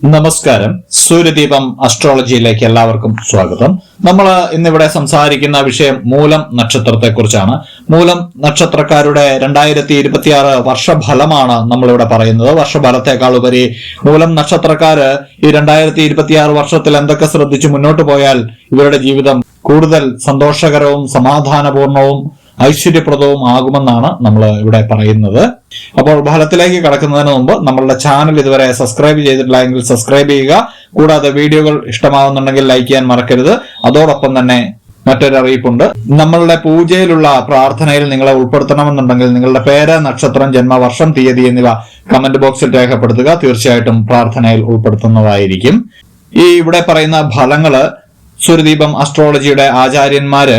നമസ്കാരം. സൂര്യദീപം അസ്ട്രോളജിയിലേക്ക് എല്ലാവർക്കും സ്വാഗതം. നമ്മൾ ഇന്നിവിടെ സംസാരിക്കുന്ന വിഷയം മൂലം നക്ഷത്രത്തെക്കുറിച്ചാണ്. മൂലം നക്ഷത്രക്കാരുടെ രണ്ടായിരത്തി ഇരുപത്തിയാറ് വർഷഫലമാണ് നമ്മളിവിടെ പറയുന്നത്. വർഷഫലത്തെക്കാൾ ഉപരി മൂലം നക്ഷത്രക്കാര് ഈ രണ്ടായിരത്തി ഇരുപത്തിയാറ് വർഷത്തിൽ എന്തൊക്കെ ശ്രദ്ധിച്ച് മുന്നോട്ട് പോയാൽ ഇവരുടെ ജീവിതം കൂടുതൽ സന്തോഷകരവും സമാധാനപൂർണവും ഐശ്വര്യപ്രദവും ആകുമെന്നാണ് നമ്മൾ ഇവിടെ പറയുന്നത്. അപ്പോൾ ഫലത്തിലേക്ക് കടക്കുന്നതിന് മുമ്പ് നമ്മളുടെ ചാനൽ ഇതുവരെ സബ്സ്ക്രൈബ് ചെയ്തിട്ടില്ല എങ്കിൽ സബ്സ്ക്രൈബ് ചെയ്യുക. കൂടാതെ വീഡിയോകൾ ഇഷ്ടമാകുന്നുണ്ടെങ്കിൽ ലൈക്ക് ചെയ്യാൻ മറക്കരുത്. അതോടൊപ്പം തന്നെ മറ്റൊരു അറിയിപ്പുണ്ട്. നമ്മളുടെ പൂജയിലുള്ള പ്രാർത്ഥനയിൽ നിങ്ങളെ ഉൾപ്പെടുത്തണമെന്നുണ്ടെങ്കിൽ നിങ്ങളുടെ പേര് നക്ഷത്രം ജന്മവർഷം തീയതി എന്നിവ കമന്റ് ബോക്സിൽ രേഖപ്പെടുത്തുക. തീർച്ചയായിട്ടും പ്രാർത്ഥനയിൽ ഉൾപ്പെടുത്തുന്നതായിരിക്കും. ഈ ഇവിടെ പറയുന്ന ഫലങ്ങൾ സുരദീപം അസ്ട്രോളജിയുടെ ആചാര്യന്മാര്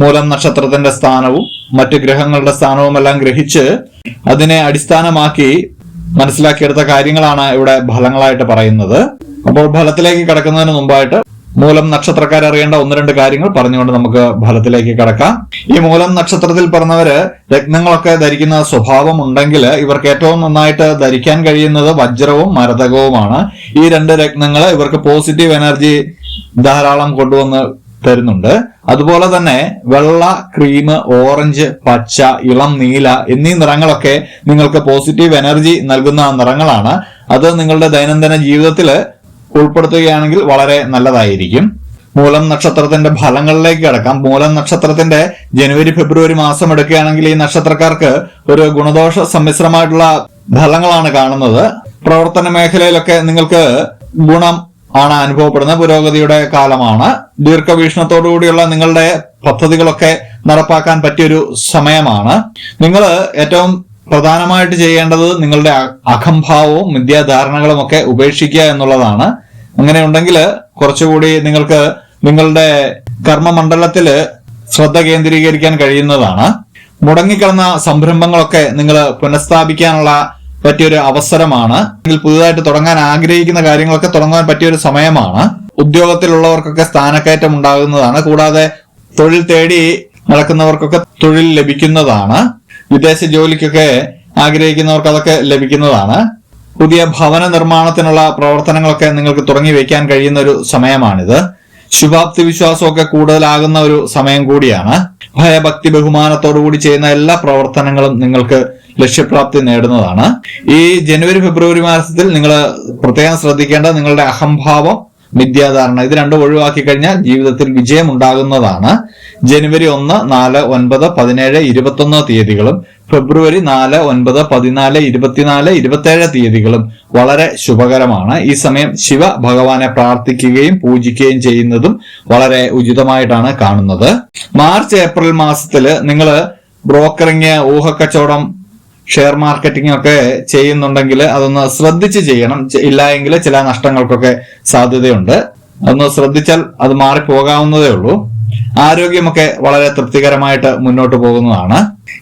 മൂലം നക്ഷത്രത്തിന്റെ സ്ഥാനവും മറ്റു ഗ്രഹങ്ങളുടെ സ്ഥാനവുമെല്ലാം ഗ്രഹിച്ച് അതിനെ അടിസ്ഥാനമാക്കി മനസ്സിലാക്കിയെടുത്ത കാര്യങ്ങളാണ് ഇവിടെ ഫലങ്ങളായിട്ട് പറയുന്നത്. അപ്പോൾ ഫലത്തിലേക്ക് കടക്കുന്നതിന് മുമ്പായിട്ട് മൂലം നക്ഷത്രക്കാർ അറിയേണ്ട ഒന്ന് രണ്ട് കാര്യങ്ങൾ പറഞ്ഞുകൊണ്ട് നമുക്ക് ഫലത്തിലേക്ക് കടക്കാം. ഈ മൂലം നക്ഷത്രത്തിൽ പറഞ്ഞവര് രത്നങ്ങളൊക്കെ ധരിക്കുന്ന സ്വഭാവം ഉണ്ടെങ്കിൽ ഇവർക്ക് ഏറ്റവും നന്നായിട്ട് ധരിക്കാൻ കഴിയുന്നത് വജ്രവും മരതകവുമാണ്. ഈ രണ്ട് രത്നങ്ങൾ ഇവർക്ക് പോസിറ്റീവ് എനർജി ധാരാളം കൊണ്ടുവന്ന് തരുന്നുണ്ട്. അതുപോലെ തന്നെ വെള്ള ക്രീം ഓറഞ്ച് പച്ച ഇളം നീല എന്നീ നിറങ്ങളൊക്കെ നിങ്ങൾക്ക് പോസിറ്റീവ് എനർജി നൽകുന്ന നിറങ്ങളാണ്. അത് നിങ്ങളുടെ ദൈനംദിന ജീവിതത്തിൽ ഉൾപ്പെടുത്തുകയാണെങ്കിൽ വളരെ നല്ലതായിരിക്കും. മൂലം നക്ഷത്രത്തിന്റെ ഫലങ്ങളിലേക്ക് കിടക്കാം. മൂലം നക്ഷത്രത്തിന്റെ ജനുവരി ഫെബ്രുവരി മാസം എടുക്കുകയാണെങ്കിൽ ഈ നക്ഷത്രക്കാർക്ക് ഒരു ഗുണദോഷ സമ്മിശ്രമായിട്ടുള്ള ഫലങ്ങളാണ് കാണുന്നത്. പ്രവർത്തന മേഖലയിലൊക്കെ നിങ്ങൾക്ക് ഗുണം ആണ് അനുഭവപ്പെടുന്ന പുരോഗതിയുടെ കാലമാണ്. ദീർഘവീക്ഷണത്തോടു കൂടിയുള്ള നിങ്ങളുടെ പദ്ധതികളൊക്കെ നടപ്പാക്കാൻ പറ്റിയൊരു സമയമാണ്. നിങ്ങൾ ഏറ്റവും പ്രധാനമായിട്ട് ചെയ്യേണ്ടത് നിങ്ങളുടെ അഹംഭാവവും മിഥ്യാധാരണകളും ഒക്കെ ഉപേക്ഷിക്കുക എന്നുള്ളതാണ്. അങ്ങനെ ഉണ്ടെങ്കിൽ കുറച്ചുകൂടി നിങ്ങൾക്ക് നിങ്ങളുടെ കർമ്മമണ്ഡലത്തിൽ ശ്രദ്ധ കേന്ദ്രീകരിക്കാൻ കഴിയുന്നതാണ്. മുടങ്ങിക്കിടന്ന സംരംഭങ്ങളൊക്കെ നിങ്ങൾ പുനഃസ്ഥാപിക്കാനുള്ള പറ്റിയൊരു അവസരമാണ്. പുതുതായിട്ട് തുടങ്ങാൻ ആഗ്രഹിക്കുന്ന കാര്യങ്ങളൊക്കെ തുടങ്ങാൻ പറ്റിയൊരു സമയമാണ്. ഉദ്യോഗത്തിലുള്ളവർക്കൊക്കെ സ്ഥാനക്കയറ്റം ഉണ്ടാകുന്നതാണ്. കൂടാതെ തൊഴിൽ തേടി നടക്കുന്നവർക്കൊക്കെ തൊഴിൽ ലഭിക്കുന്നതാണ്. വിദേശ ജോലിക്കൊക്കെ ആഗ്രഹിക്കുന്നവർക്ക് അതൊക്കെ ലഭിക്കുന്നതാണ്. പുതിയ ഭവന നിർമ്മാണത്തിനുള്ള പ്രവർത്തനങ്ങളൊക്കെ നിങ്ങൾക്ക് തുടങ്ങി വയ്ക്കാൻ കഴിയുന്ന ഒരു സമയമാണിത്. ശുഭാപ്തി വിശ്വാസമൊക്കെ കൂടുതലാകുന്ന ഒരു സമയം കൂടിയാണ്. ഭയഭക്തി ബഹുമാനത്തോടു കൂടി ചെയ്യുന്ന എല്ലാ പ്രവർത്തനങ്ങളും നിങ്ങൾക്ക് ലക്ഷ്യപ്രാപ്തി നേടുന്നതാണ്. ഈ ജനുവരി ഫെബ്രുവരി മാസത്തിൽ നിങ്ങൾ പ്രത്യേകം ശ്രദ്ധിക്കേണ്ട നിങ്ങളുടെ അഹംഭാവം മിഥ്യാധാരണ ഇത് രണ്ടും ഒഴിവാക്കി കഴിഞ്ഞാൽ ജീവിതത്തിൽ വിജയം ഉണ്ടാകുന്നതാണ് ജനുവരി ഒന്ന് നാല് ഒൻപത് പതിനേഴ് ഇരുപത്തൊന്ന് തീയതികളും ഫെബ്രുവരി നാല് ഒൻപത് പതിനാല് ഇരുപത്തിനാല് ഇരുപത്തേഴ് തീയതികളും വളരെ ശുഭകരമാണ്. ഈ സമയം ശിവ ഭഗവാനെ പ്രാർത്ഥിക്കുകയും പൂജിക്കുകയും ചെയ്യുന്നതും വളരെ ഉചിതമായിട്ടാണ് കാണുന്നത്. മാർച്ച് ഏപ്രിൽ മാസത്തിൽ നിങ്ങൾ ബ്രോക്കറിങ് ഊഹക്കച്ചവടം ഷെയർ മാർക്കറ്റിംഗ് ഒക്കെ ചെയ്യുന്നുണ്ടെങ്കിൽ അതൊന്ന് ശ്രദ്ധിച്ച് ചെയ്യണം. ഇല്ല എങ്കിൽ ചില നഷ്ടങ്ങൾക്കൊക്കെ സാധ്യതയുണ്ട്. അതൊന്ന് ശ്രദ്ധിച്ചാൽ അത് മാറിപ്പോകാവുന്നതേ ഉള്ളൂ. ആരോഗ്യമൊക്കെ വളരെ തൃപ്തികരമായിട്ട് മുന്നോട്ട് പോകുന്നതാണ്.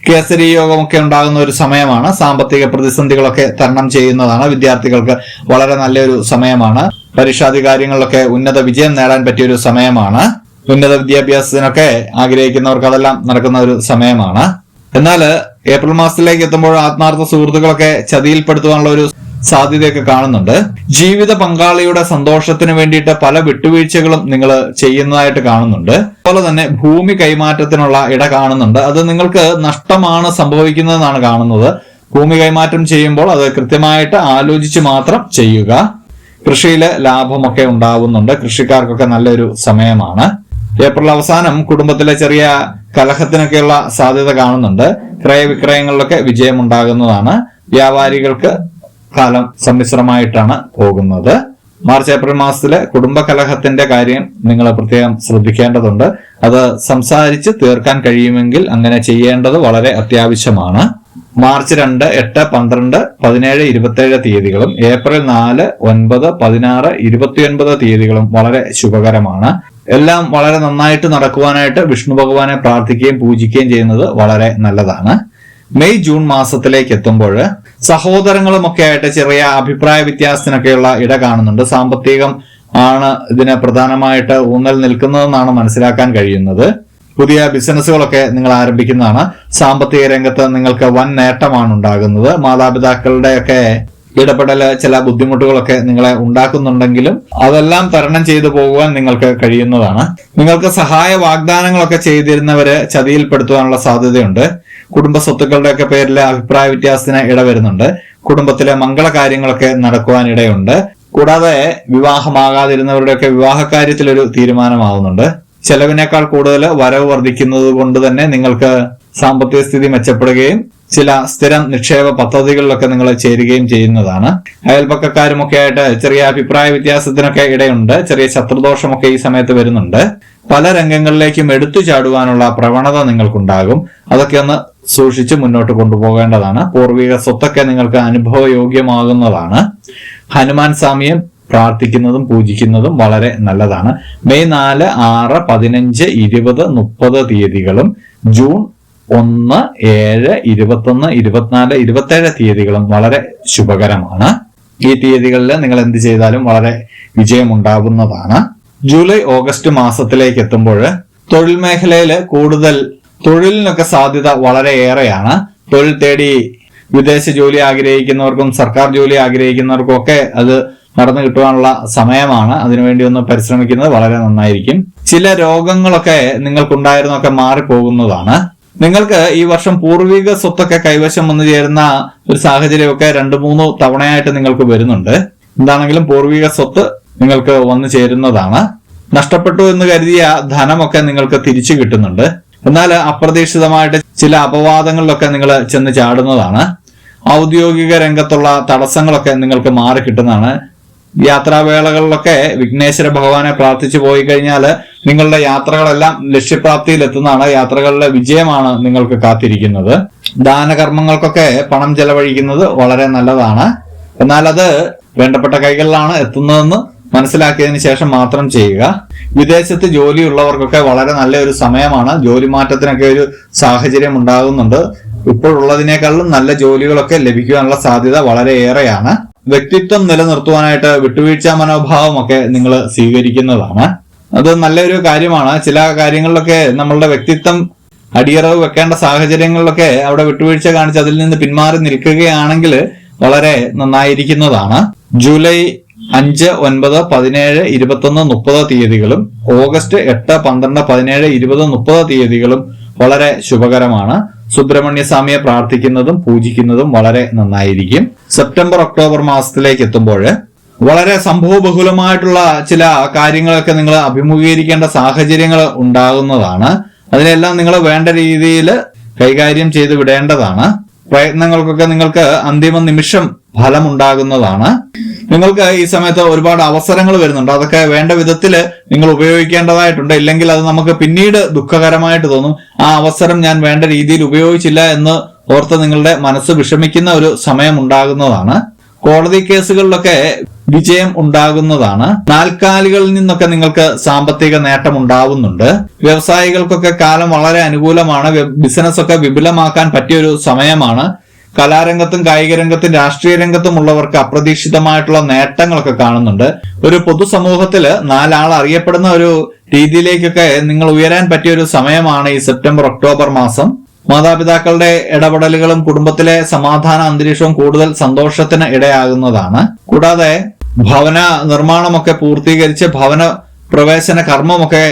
കേസരി യോഗമൊക്കെ ഉണ്ടാകുന്ന ഒരു സമയമാണ്. സാമ്പത്തിക പ്രതിസന്ധികളൊക്കെ തരണം ചെയ്യുന്നതാണ്. വിദ്യാർത്ഥികൾക്ക് വളരെ നല്ലൊരു സമയമാണ്. പരീക്ഷാധികാരികളിലൊക്കെ ഉന്നത വിജയം നേടാൻ പറ്റിയ ഒരു സമയമാണ്. ഉന്നത വിദ്യാഭ്യാസത്തിനൊക്കെ ആഗ്രഹിക്കുന്നവർക്ക് അതെല്ലാം നടക്കുന്ന ഒരു സമയമാണ്. എന്നാൽ ഏപ്രിൽ മാസത്തിലേക്ക് എത്തുമ്പോൾ ആത്മാർത്ഥ സുഹൃത്തുക്കളൊക്കെ ചതിയിൽപ്പെടുത്തുവാനുള്ള ഒരു സാധ്യതയൊക്കെ കാണുന്നുണ്ട്. ജീവിത പങ്കാളിയുടെ സന്തോഷത്തിന് വേണ്ടിയിട്ട് പല വിട്ടുവീഴ്ചകളും നിങ്ങൾ ചെയ്യുന്നതായിട്ട് കാണുന്നുണ്ട്. അതുപോലെ തന്നെ ഭൂമി കൈമാറ്റത്തിനുള്ള ഇട കാണുന്നുണ്ട്. അത് നിങ്ങൾക്ക് നഷ്ടമാണ് സംഭവിക്കുന്നതെന്നാണ് കാണുന്നത്. ഭൂമി കൈമാറ്റം ചെയ്യുമ്പോൾ അത് കൃത്യമായിട്ട് ആലോചിച്ച് മാത്രം ചെയ്യുക. കൃഷിയിൽ ലാഭമൊക്കെ ഉണ്ടാവുന്നുണ്ട്. കൃഷിക്കാർക്കൊക്കെ നല്ലൊരു സമയമാണ്. ഏപ്രിൽ അവസാനം കുടുംബത്തിലെ ചെറിയ കലഹത്തിനൊക്കെയുള്ള സാധ്യത കാണുന്നുണ്ട്. ക്രയവിക്രയങ്ങളിലൊക്കെ വിജയമുണ്ടാകുന്നതാണ്. വ്യാപാരികൾക്ക് കാലം സമ്മിശ്രമായിട്ടാണ് പോകുന്നത്. മാർച്ച് ഏപ്രിൽ മാസത്തിലെ കുടുംബ കലഹത്തിന്റെ കാര്യം നിങ്ങൾ പ്രത്യേകം ശ്രദ്ധിക്കേണ്ടതുണ്ട്. അത് സംസാരിച്ച് തീർക്കാൻ കഴിയുമെങ്കിൽ അങ്ങനെ ചെയ്യേണ്ടത് വളരെ അത്യാവശ്യമാണ്. മാർച്ച് രണ്ട് എട്ട് പന്ത്രണ്ട് പതിനേഴ് ഇരുപത്തേഴ് തീയതികളും ഏപ്രിൽ നാല് ഒൻപത് പതിനാറ് ഇരുപത്തിയൊൻപത് തീയതികളും വളരെ ശുഭകരമാണ്. എല്ലാം വളരെ നന്നായിട്ട് നടക്കുവാനായിട്ട് വിഷ്ണു ഭഗവാനെ പ്രാർത്ഥിക്കുകയും പൂജിക്കുകയും ചെയ്യുന്നത് വളരെ നല്ലതാണ്. മെയ് ജൂൺ മാസത്തിലേക്ക് എത്തുമ്പോൾ സഹോദരങ്ങളുമൊക്കെ ആയിട്ട് ചെറിയ അഭിപ്രായ വ്യത്യാസത്തിനൊക്കെയുള്ള ഇട കാണുന്നുണ്ട്. സാമ്പത്തികം ആണ് ഇതിന് പ്രധാനമായിട്ട് ഊന്നൽ നിൽക്കുന്നതെന്നാണ് മനസ്സിലാക്കാൻ കഴിയുന്നത്. പുതിയ ബിസിനസ്സുകളൊക്കെ നിങ്ങൾ ആരംഭിക്കുന്നതാണ്. സാമ്പത്തിക രംഗത്ത് നിങ്ങൾക്ക് വൻ നേട്ടമാണ് ഉണ്ടാകുന്നത്. മാതാപിതാക്കളുടെ ഒക്കെ ഇടപെടൽ ചില ബുദ്ധിമുട്ടുകളൊക്കെ നിങ്ങളെ ഉണ്ടാക്കുന്നുണ്ടെങ്കിലും അതെല്ലാം തരണം ചെയ്തു പോകുവാൻ നിങ്ങൾക്ക് കഴിയുന്നതാണ്. നിങ്ങൾക്ക് സഹായ വാഗ്ദാനങ്ങളൊക്കെ ചെയ്തിരുന്നവര് ചതിയിൽപ്പെടുത്തുവാനുള്ള സാധ്യതയുണ്ട്. കുടുംബ സ്വത്തുക്കളുടെയൊക്കെ പേരിൽ അഭിപ്രായ വ്യത്യാസത്തിന് ഇടവരുന്നുണ്ട് കുടുംബത്തിലെ മംഗള കാര്യങ്ങളൊക്കെ നടക്കുവാൻ ഇടയുണ്ട് കൂടാതെ വിവാഹമാകാതിരുന്നവരുടെയൊക്കെ ഒരു തീരുമാനമാവുന്നുണ്ട്. ചെലവിനേക്കാൾ കൂടുതൽ വരവ് വർദ്ധിക്കുന്നത് കൊണ്ട് തന്നെ നിങ്ങൾക്ക് സാമ്പത്തിക സ്ഥിതി മെച്ചപ്പെടുകയും ചില സ്ഥിരം നിക്ഷേപ പദ്ധതികളിലൊക്കെ നിങ്ങൾ ചേരുകയും ചെയ്യുന്നതാണ്. അയൽപക്കക്കാരുമൊക്കെ ആയിട്ട് ചെറിയ അഭിപ്രായ വ്യത്യാസത്തിനൊക്കെ ഇടയുണ്ട്. ചെറിയ ശത്രുദോഷമൊക്കെ ഈ സമയത്ത് വരുന്നുണ്ട്. പല രംഗങ്ങളിലേക്കും എടുത്തു ചാടുവാനുള്ള പ്രവണത നിങ്ങൾക്കുണ്ടാകും. അതൊക്കെ ഒന്ന് സൂക്ഷിച്ച് മുന്നോട്ട് കൊണ്ടുപോകേണ്ടതാണ്. പൂർവിക സ്വത്തൊക്കെ നിങ്ങൾക്ക് അനുഭവയോഗ്യമാകുന്നതാണ്. ഹനുമാൻ സ്വാമിയെ പ്രാർത്ഥിക്കുന്നതും പൂജിക്കുന്നതും വളരെ നല്ലതാണ്. മെയ് നാല് ആറ് പതിനഞ്ച് ഇരുപത് മുപ്പത് തീയതികളും ജൂൺ ഒന്ന് ഏഴ് ഇരുപത്തൊന്ന് ഇരുപത്തിനാല് ഇരുപത്തേഴ് തീയതികളും വളരെ ശുഭകരമാണ്. ഈ തീയതികളിൽ നിങ്ങൾ എന്ത് ചെയ്താലും വളരെ വിജയമുണ്ടാകുന്നതാണ്. ജൂലൈ ഓഗസ്റ്റ് മാസത്തിലേക്ക് എത്തുമ്പോൾ തൊഴിൽ മേഖലയിൽ കൂടുതൽ തൊഴിലിനൊക്കെ സാധ്യത വളരെ ഏറെയാണ്. തൊഴിൽ തേടി വിദേശ ജോലി ആഗ്രഹിക്കുന്നവർക്കും സർക്കാർ ജോലി ആഗ്രഹിക്കുന്നവർക്കും ഒക്കെ അത് നടന്നു കിട്ടുവാനുള്ള സമയമാണ്. അതിനുവേണ്ടി ഒന്ന് പരിശ്രമിക്കുന്നത് വളരെ നന്നായിരിക്കും. ചില രോഗങ്ങളൊക്കെ നിങ്ങൾക്കുണ്ടായിരുന്നൊക്കെ മാറിപ്പോകുന്നതാണ്. നിങ്ങൾക്ക് ഈ വർഷം പൂർവിക സ്വത്തൊക്കെ കൈവശം വന്നു ചേരുന്ന ഒരു സാഹചര്യമൊക്കെ രണ്ടു മൂന്ന് തവണയായിട്ട് നിങ്ങൾക്ക് വരുന്നുണ്ട്. എന്താണെങ്കിലും പൂർവിക സ്വത്ത് നിങ്ങൾക്ക് വന്നു ചേരുന്നതാണ്. നഷ്ടപ്പെട്ടു എന്ന് കരുതിയ ധനമൊക്കെ നിങ്ങൾക്ക് തിരിച്ചു കിട്ടുന്നുണ്ട്. എന്നാൽ അപ്രതീക്ഷിതമായിട്ട് ചില അപവാദങ്ങളിലൊക്കെ നിങ്ങൾ ചെന്ന് ചാടുന്നതാണ്. ഔദ്യോഗിക രംഗത്തുള്ള തടസ്സങ്ങളൊക്കെ നിങ്ങൾക്ക് മാറി കിട്ടുന്നതാണ് യാത്രാവേളകളിലൊക്കെ വിഘ്നേശ്വര ഭഗവാനെ പ്രാർത്ഥിച്ചു പോയി കഴിഞ്ഞാൽ നിങ്ങളുടെ യാത്രകളെല്ലാം ലക്ഷ്യപ്രാപ്തിയിൽ എത്തുന്നതാണ് യാത്രകളിലെ വിജയമാണ് നിങ്ങൾക്ക് കാത്തിരിക്കുന്നത്. ദാനകർമ്മങ്ങൾക്കൊക്കെ പണം ചെലവഴിക്കുന്നത് വളരെ നല്ലതാണ്. എന്നാൽ അത് വേണ്ടപ്പെട്ട കൈകളിലാണ് എത്തുന്നതെന്ന് മനസ്സിലാക്കിയതിന് ശേഷം മാത്രം ചെയ്യുക. വിദേശത്ത് ജോലിയുള്ളവർക്കൊക്കെ വളരെ നല്ല ഒരു സമയമാണ്. ജോലി മാറ്റത്തിനൊക്കെ ഒരു സാഹചര്യം ഉണ്ടാകുന്നുണ്ട്. ഇപ്പോഴുള്ളതിനേക്കാളും നല്ല ജോലികളൊക്കെ ലഭിക്കുവാനുള്ള സാധ്യത വളരെ ഏറെയാണ് വ്യക്തിത്വം നിലനിർത്തുവാനായിട്ട് വിട്ടുവീഴ്ച മനോഭാവമൊക്കെ നിങ്ങൾ സ്വീകരിക്കുന്നതാണ്. അത് നല്ലൊരു കാര്യമാണ്. ചില കാര്യങ്ങളിലൊക്കെ നമ്മളുടെ വ്യക്തിത്വം അടിയറവ് വെക്കേണ്ട സാഹചര്യങ്ങളിലൊക്കെ അവിടെ വിട്ടുവീഴ്ച കാണിച്ച് അതിൽ നിന്ന് പിന്മാറി നിൽക്കുകയാണെങ്കിൽ വളരെ നന്നായിരിക്കുന്നതാണ്. ജൂലൈ അഞ്ച് ഒൻപത് പതിനേഴ് ഇരുപത്തൊന്ന് മുപ്പത് തീയതികളും ഓഗസ്റ്റ് എട്ട് പന്ത്രണ്ട് പതിനേഴ് ഇരുപത് മുപ്പത് തീയതികളും വളരെ ശുഭകരമാണ്. സുബ്രഹ്മണ്യ സ്വാമിയെ പ്രാർത്ഥിക്കുന്നതും പൂജിക്കുന്നതും വളരെ നന്നായിരിക്കും. സെപ്റ്റംബർ ഒക്ടോബർ മാസത്തിലേക്ക് എത്തുമ്പോൾ വളരെ സംഭവബഹുലമായിട്ടുള്ള ചില കാര്യങ്ങളൊക്കെ നിങ്ങൾ അഭിമുഖീകരിക്കേണ്ട സാഹചര്യങ്ങൾ ഉണ്ടാകുന്നതാണ്. അതിനെല്ലാം നിങ്ങൾ വേണ്ട രീതിയിൽ കൈകാര്യം ചെയ്ത് വിടേണ്ടതാണ്. പ്രയത്നങ്ങൾക്കൊക്കെ നിങ്ങൾക്ക് അന്തിമ നിമിഷം ഫലമുണ്ടാകുന്നതാണ്. നിങ്ങൾക്ക് ഈ സമയത്ത് ഒരുപാട് അവസരങ്ങൾ വരുന്നുണ്ട്. അതൊക്കെ വേണ്ട വിധത്തിൽ നിങ്ങൾ ഉപയോഗിക്കേണ്ടതായിട്ടുണ്ട്. ഇല്ലെങ്കിൽ അത് നമുക്ക് പിന്നീട് ദുഃഖകരമായിട്ട് തോന്നും. ആ അവസരം ഞാൻ വേണ്ട രീതിയിൽ ഉപയോഗിച്ചില്ല എന്ന് ഓർത്ത് നിങ്ങളുടെ മനസ്സ് വിഷമിക്കുന്ന ഒരു സമയം ഉണ്ടാകുന്നതാണ് കോടതി കേസുകളിലൊക്കെ വിജയം ഉണ്ടാകുന്നതാണ്. നാൽക്കാലികളിൽ നിന്നൊക്കെ നിങ്ങൾക്ക് സാമ്പത്തിക നേട്ടം ഉണ്ടാവുന്നുണ്ട് വ്യവസായികൾക്കൊക്കെ കാലം വളരെ അനുകൂലമാണ്. ബിസിനസ് ഒക്കെ വിപുലമാക്കാൻ പറ്റിയ ഒരു സമയമാണ്. കലാരംഗത്തും കായിക രംഗത്തും രാഷ്ട്രീയ രംഗത്തും ഉള്ളവർക്ക് അപ്രതീക്ഷിതമായിട്ടുള്ള നേട്ടങ്ങളൊക്കെ കാണുന്നുണ്ട്. ഒരു പൊതുസമൂഹത്തിൽ നാലാൾ അറിയപ്പെടുന്ന ഒരു രീതിയിലേക്കൊക്കെ നിങ്ങൾ ഉയരാൻ പറ്റിയ ഒരു സമയമാണ് ഈ സെപ്റ്റംബർ ഒക്ടോബർ മാസം. മാതാപിതാക്കളുടെ ഇടപെടലുകളും കുടുംബത്തിലെ സമാധാന അന്തരീക്ഷവും കൂടുതൽ സന്തോഷത്തിന് ഇടയാകുന്നതാണ്. കൂടാതെ ഭവന നിർമ്മാണമൊക്കെ പൂർത്തീകരിച്ച് ഭവന പ്രവേശന കർമ്മമൊക്കെ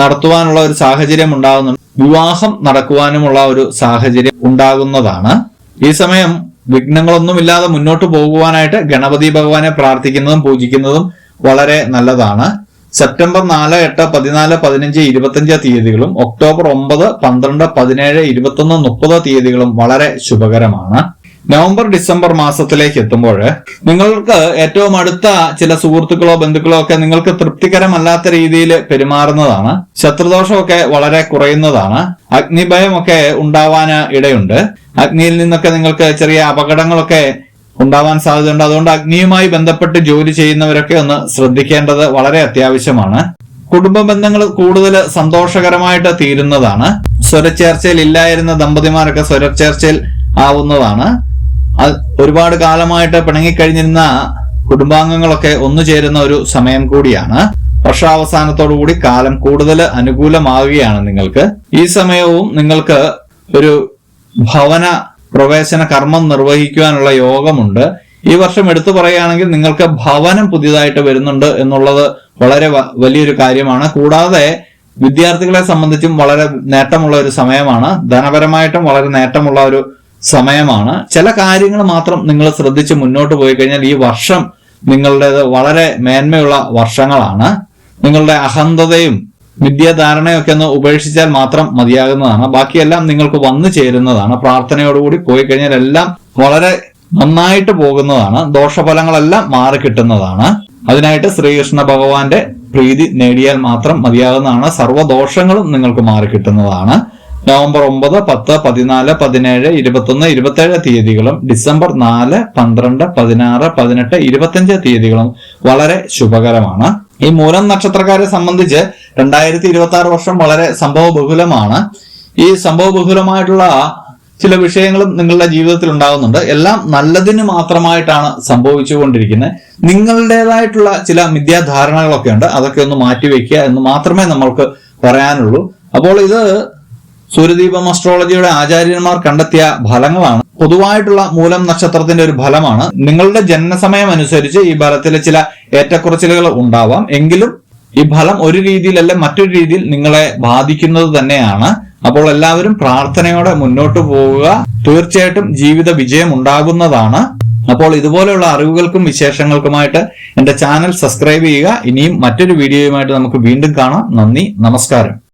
നടത്തുവാനുള്ള ഒരു സാഹചര്യം ഉണ്ടാകുന്നുണ്ട്. വിവാഹം നടക്കുവാനുമുള്ള ഒരു സാഹചര്യം ഉണ്ടാകുന്നതാണ്. ഈ സമയം വിഘ്നങ്ങളൊന്നുമില്ലാതെ മുന്നോട്ട് പോകുവാനായിട്ട് ഗണപതി ഭഗവാനെ പ്രാർത്ഥിക്കുന്നതും പൂജിക്കുന്നതും വളരെ നല്ലതാണ്. സെപ്റ്റംബർ നാല് എട്ട് പതിനാല് പതിനഞ്ച് ഇരുപത്തഞ്ച് തീയതികളും ഒക്ടോബർ ഒമ്പത് പന്ത്രണ്ട് പതിനേഴ് ഇരുപത്തൊന്ന് മുപ്പത് തീയതികളും വളരെ ശുഭകരമാണ്. നവംബർ ഡിസംബർ മാസത്തിലേക്ക് എത്തുമ്പോൾ നിങ്ങൾക്ക് ഏറ്റവും അടുത്ത ചില സുഹൃത്തുക്കളോ ബന്ധുക്കളോ ഒക്കെ നിങ്ങൾക്ക് തൃപ്തികരമല്ലാത്ത രീതിയിൽ പെരുമാറുന്നതാണ്. ശത്രുദോഷമൊക്കെ വളരെ കുറയുന്നതാണ്. അഗ്നിഭയമൊക്കെ ഉണ്ടാവാൻ ഇടയുണ്ട്. അഗ്നിയിൽ നിന്നൊക്കെ നിങ്ങൾക്ക് ചെറിയ അപകടങ്ങളൊക്കെ ഉണ്ടാവാൻ സാധ്യതയുണ്ട്. അതുകൊണ്ട് അഗ്നിയുമായി ബന്ധപ്പെട്ട് ജോലി ചെയ്യുന്നവരൊക്കെ ഒന്ന് ശ്രദ്ധിക്കേണ്ടത് വളരെ അത്യാവശ്യമാണ്. കുടുംബ ബന്ധങ്ങൾ കൂടുതൽ സന്തോഷകരമായിട്ട് തീരുന്നതാണ്. സ്വരച്ചേർച്ചയിൽ ഇല്ലായിരുന്ന ദമ്പതിമാരൊക്കെ സ്വരച്ചേർച്ചയിൽ ആവുന്നതാണ്. ഒരുപാട് കാലമായിട്ട് പിണങ്ങിക്കഴിഞ്ഞിരുന്ന കുടുംബാംഗങ്ങളൊക്കെ ഒന്നു ചേരുന്ന ഒരു സമയം കൂടിയാണ്. വർഷാവസാനത്തോടുകൂടി കാലം കൂടുതൽ അനുകൂലമാവുകയാണ് നിങ്ങൾക്ക്. ഈ സമയവും നിങ്ങൾക്ക് ഒരു ഭവന പ്രവേശന കർമ്മം നിർവഹിക്കുവാനുള്ള യോഗമുണ്ട്. ഈ വർഷം എടുത്തു പറയുകയാണെങ്കിൽ നിങ്ങൾക്ക് ഭവനം പുതിയതായിട്ട് വരുന്നുണ്ട് എന്നുള്ളത് വളരെ വലിയൊരു കാര്യമാണ്. കൂടാതെ വിദ്യാർത്ഥികളെ സംബന്ധിച്ചും വളരെ നേട്ടമുള്ള ഒരു സമയമാണ്. ധനപരമായിട്ടും വളരെ നേട്ടമുള്ള ഒരു സമയമാണ്. ചില കാര്യങ്ങൾ മാത്രം നിങ്ങൾ ശ്രദ്ധിച്ച് മുന്നോട്ട് പോയി കഴിഞ്ഞാൽ ഈ വർഷം നിങ്ങളുടേത് വളരെ മേന്മയുള്ള വർഷങ്ങളാണ്. നിങ്ങളുടെ അഹന്തതയും വിദ്യാധാരണയൊക്കെ ഒന്ന് ഉപേക്ഷിച്ചാൽ മാത്രം മതിയാകുന്നതാണ്. ബാക്കിയെല്ലാം നിങ്ങൾക്ക് വന്നു ചേരുന്നതാണ്. പ്രാർത്ഥനയോടുകൂടി പോയി കഴിഞ്ഞാൽ എല്ലാം വളരെ നന്നായിട്ട് പോകുന്നതാണ്. ദോഷഫലങ്ങളെല്ലാം മാറി കിട്ടുന്നതാണ്. അതിനായിട്ട് ശ്രീകൃഷ്ണ ഭഗവാന്റെ പ്രീതി നേടിയാൽ മാത്രം മതിയാകുന്നതാണ്. സർവദോഷങ്ങളും നിങ്ങൾക്ക് മാറി കിട്ടുന്നതാണ്. നവംബർ ഒമ്പത് പത്ത് പതിനാല് പതിനേഴ് ഇരുപത്തൊന്ന് ഇരുപത്തേഴ് തീയതികളും ഡിസംബർ നാല് പന്ത്രണ്ട് പതിനാറ് പതിനെട്ട് ഇരുപത്തഞ്ച് തീയതികളും വളരെ ശുഭകരമാണ്. ഈ മൂലം നക്ഷത്രക്കാരെ സംബന്ധിച്ച് രണ്ടായിരത്തി ഇരുപത്തി ആറ് വർഷം വളരെ സംഭവ ബഹുലമാണ് ഈ സംഭവ ബഹുലമായിട്ടുള്ള ചില വിഷയങ്ങളും നിങ്ങളുടെ ജീവിതത്തിൽ ഉണ്ടാകുന്നുണ്ട്. എല്ലാം നല്ലതിന് മാത്രമായിട്ടാണ് സംഭവിച്ചുകൊണ്ടിരിക്കുന്നത്. നിങ്ങളുടേതായിട്ടുള്ള ചില മിഥ്യാധാരണകളൊക്കെ ഉണ്ട്. അതൊക്കെ ഒന്ന് മാറ്റിവെക്കുക എന്ന് മാത്രമേ നമ്മൾക്ക് പറയാനുള്ളൂ. അപ്പോൾ ഇത് സൂര്യദീപം അസ്ട്രോളജിയുടെ ആചാര്യന്മാർ കണ്ടെത്തിയ ഫലങ്ങളാണ്. പൊതുവായിട്ടുള്ള മൂലം നക്ഷത്രത്തിന്റെ ഒരു ഫലമാണ്. നിങ്ങളുടെ ജനനസമയം അനുസരിച്ച് ഈ ഫലത്തിലെ ചില ഏറ്റക്കുറച്ചിലുകൾ ഉണ്ടാവാം. എങ്കിലും ഈ ഫലം ഒരു രീതിയിലല്ല മറ്റൊരു രീതിയിൽ നിങ്ങളെ ബാധിക്കുന്നത് തന്നെയാണ്. അപ്പോൾ എല്ലാവരും പ്രാർത്ഥനയോടെ മുന്നോട്ട് പോവുക. തീർച്ചയായിട്ടും ജീവിത വിജയം ഉണ്ടാകുന്നതാണ്. അപ്പോൾ ഇതുപോലെയുള്ള അറിവുകൾക്കും വിശേഷങ്ങൾക്കുമായിട്ട് എന്റെ ചാനൽ സബ്സ്ക്രൈബ് ചെയ്യുക. ഇനിയും മറ്റൊരു വീഡിയോയുമായിട്ട് നമുക്ക് വീണ്ടും കാണാം. നന്ദി നമസ്കാരം.